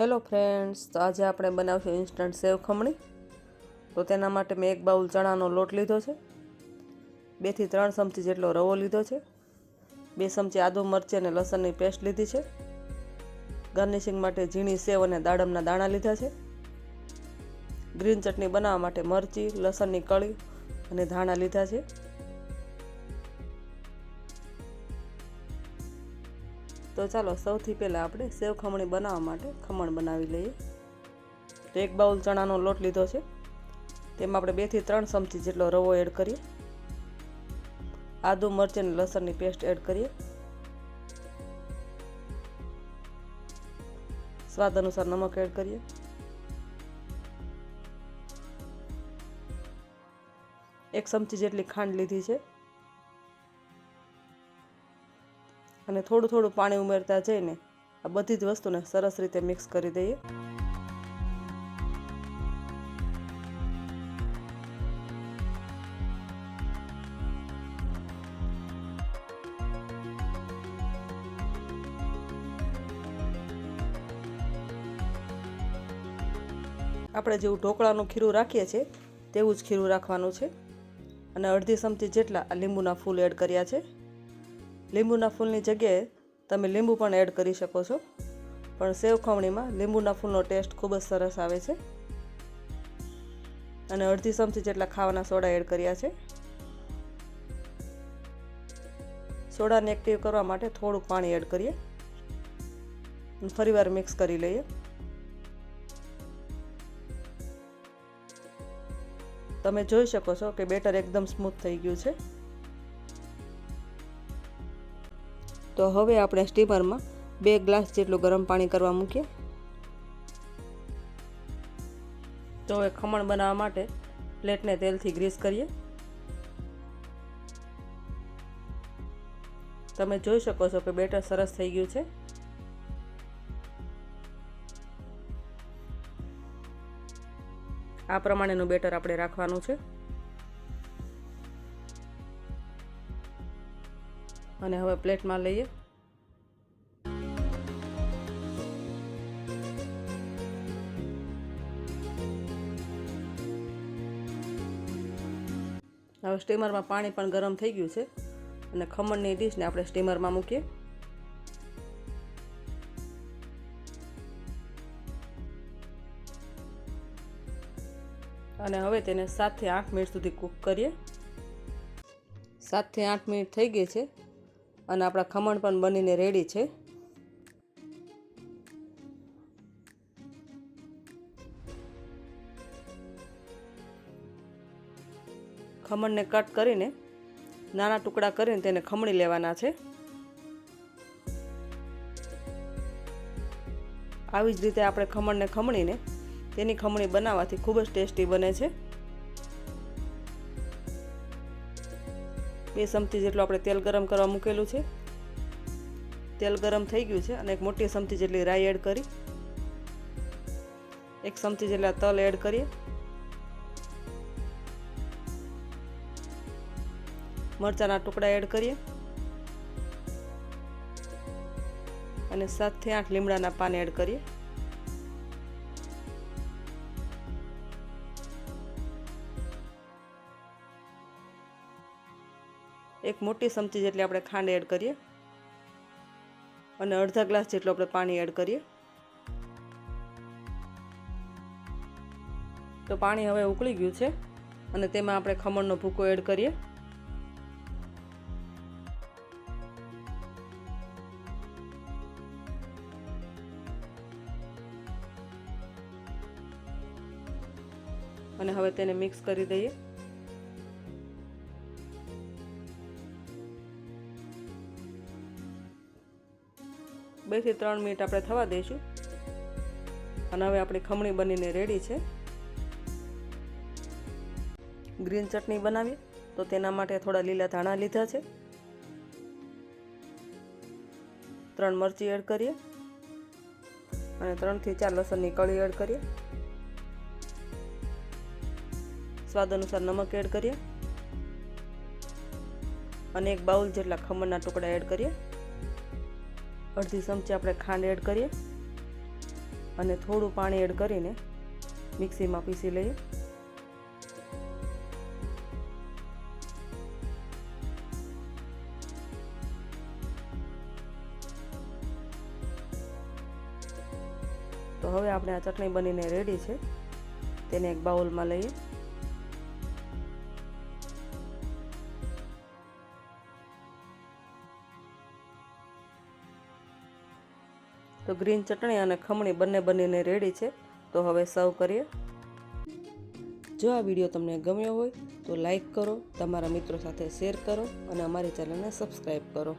Hello friends, તો આજે આપણે બનાવશું ઇન્સ્ટન્ટ સેવ ખમણી. તો તેના માટે મેં એક બાઉલ ચણાનો લોટ લીધો છે. બેથી ત્રણ ચમચી જેટલો રવો લીધો છે. બે ચમચી આદુ મરચી અને લસણની પેસ્ટ લીધી છે. ગાર્નિશિંગ માટે ઝીણી સેવ અને દાડમના દાણા લીધા છે. ગ્રીન ચટણી બનાવવા માટે મરચી, લસણની કળી અને ધાણા લીધા છે. તો ચાલો સૌથી પહેલાં આપણે સેવ ખમણી બનાવવા માટે ખમણ બનાવી લઈએ. તો એક બાઉલ ચણાનો લોટ લીધો છે. તેમાં આપણે બેથી ત્રણ ચમચી જેટલો રવો એડ કરીએ. આદુ, મરચી અને લસણની પેસ્ટ એડ કરીએ. સ્વાદ અનુસાર નમક એડ કરીએ. એક ચમચી જેટલી ખાંડ લીધી છે. અને થોડું થોડું પાણી ઉમેરતા જઈને આ બધી જ વસ્તુને સરસ રીતે મિક્સ કરી દઈએ. આપણે જેવું ઢોકળાનું ખીરું રાખીએ છીએ, તેવું જ ખીરું રાખવાનું છે. અને અડધી ચમચી જેટલા લીંબુના ફૂલ એડ કર્યા છે. લીંબુના ફૂલની જગ્યાએ તમે લીંબુ પણ એડ કરી શકો છો. પણ સેવ ખમણીમાં લીંબુના ફૂલનો ટેસ્ટ ખૂબ જ સરસ આવે છે. અને અડધી ચમચી જેટલા ખાવાના સોડા એડ કર્યા છે. સોડાને એક્ટિવ કરવા માટે થોડુંક પાણી એડ કરીએ. ફરીવાર મિક્સ કરી લઈએ. તમે જોઈ શકો છો કે બેટર એકદમ સ્મૂથ થઈ ગયું છે. તો હવે આપણે સ્ટીમરમાં બે ગ્લાસ જેટલું ગરમ પાણી કરવા મૂકીએ. તો હવે ખમણ બનાવવા માટે પ્લેટને તેલથી ગ્રીસ કરીએ. તમે જોઈ શકો છો કે બેટર સરસ થઈ ગયું છે. આ પ્રમાણેનું બેટર આપણે રાખવાનું છે. અને હવે પ્લેટમાં લઈએ. હવે સ્ટીમરમાં પાણી પણ ગરમ થઈ ગયું છે અને ખમણની ડીશને આપણે સ્ટીમરમાં મૂકીએ. અને હવે તેને સાતથી આઠ મિનિટ સુધી કૂક કરીએ. સાતથી આઠ મિનિટ થઈ ગઈ છે. અને આપણા ખમણ પણ બનીને રેડી છે. ખમણને કટ કરીને નાના ટુકડા કરીને તેને ખમણી લેવાના છે. આવી જ રીતે આપણે ખમણને ખમણીને તેની ખમણી બનાવવાથી ખૂબ જ ટેસ્ટી બને છે. બે ચમચી જેટલું આપણે તેલ ગરમ કરવા મૂકેલું છે. તેલ ગરમ થઈ ગયું છે અને એક મોટી ચમચી જેટલી રાઈ એડ કરી. એક ચમચી જેટલા તલ એડ કરીએ. મરચાના ટુકડા એડ કરીએ. અને સાતથી આઠ લીમડાના પાન એડ કરીએ. એક મોટી ચમચી જેટલી આપણે ખાંડ એડ કરીએ. અને અડધા ગ્લાસ જેટલું આપણે પાણી એડ કરીએ. તો પાણી હવે ઉકળી ગયું છે. અને તેમાં આપણે ખમણનો ભૂકો એડ કરીએ. અને હવે તેને મિક્સ કરી દઈએ. બેથી ત્રણ મિનિટ આપણે થવા દઈશું. અને હવે આપણી ખમણી બનીને રેડી છે. ગ્રીન ચટણી બનાવીએ. તો તેના માટે થોડા લીલા ધાણા લીધા છે. ત્રણ મરચી એડ કરીએ. અને ત્રણથી ચાર લસણની કળી એડ કરીએ. સ્વાદ અનુસાર નમક એડ કરીએ. અને એક બાઉલ જેટલા ખમણના ટુકડા એડ કરીએ. અડધી ચમચી આપણે ખાંડ એડ કરીએ અને થોડું પાણી એડ કરીને મિક્સીમાં પીસી લઈએ. તો હવે આપણે આ ચટણી બનીને રેડી છે. તેને એક બાઉલમાં લઈએ. તો ગ્રીન ચટણી અને ખમણી બંને બનીને રેડી છે. તો હવે સર્વ કરીએ. જો આ વીડિયો તમને ગમ્યો હોય તો લાઈક કરો, તમારા મિત્રો સાથે શેર કરો અને અમારી ચેનલને સબસ્ક્રાઈબ કરો.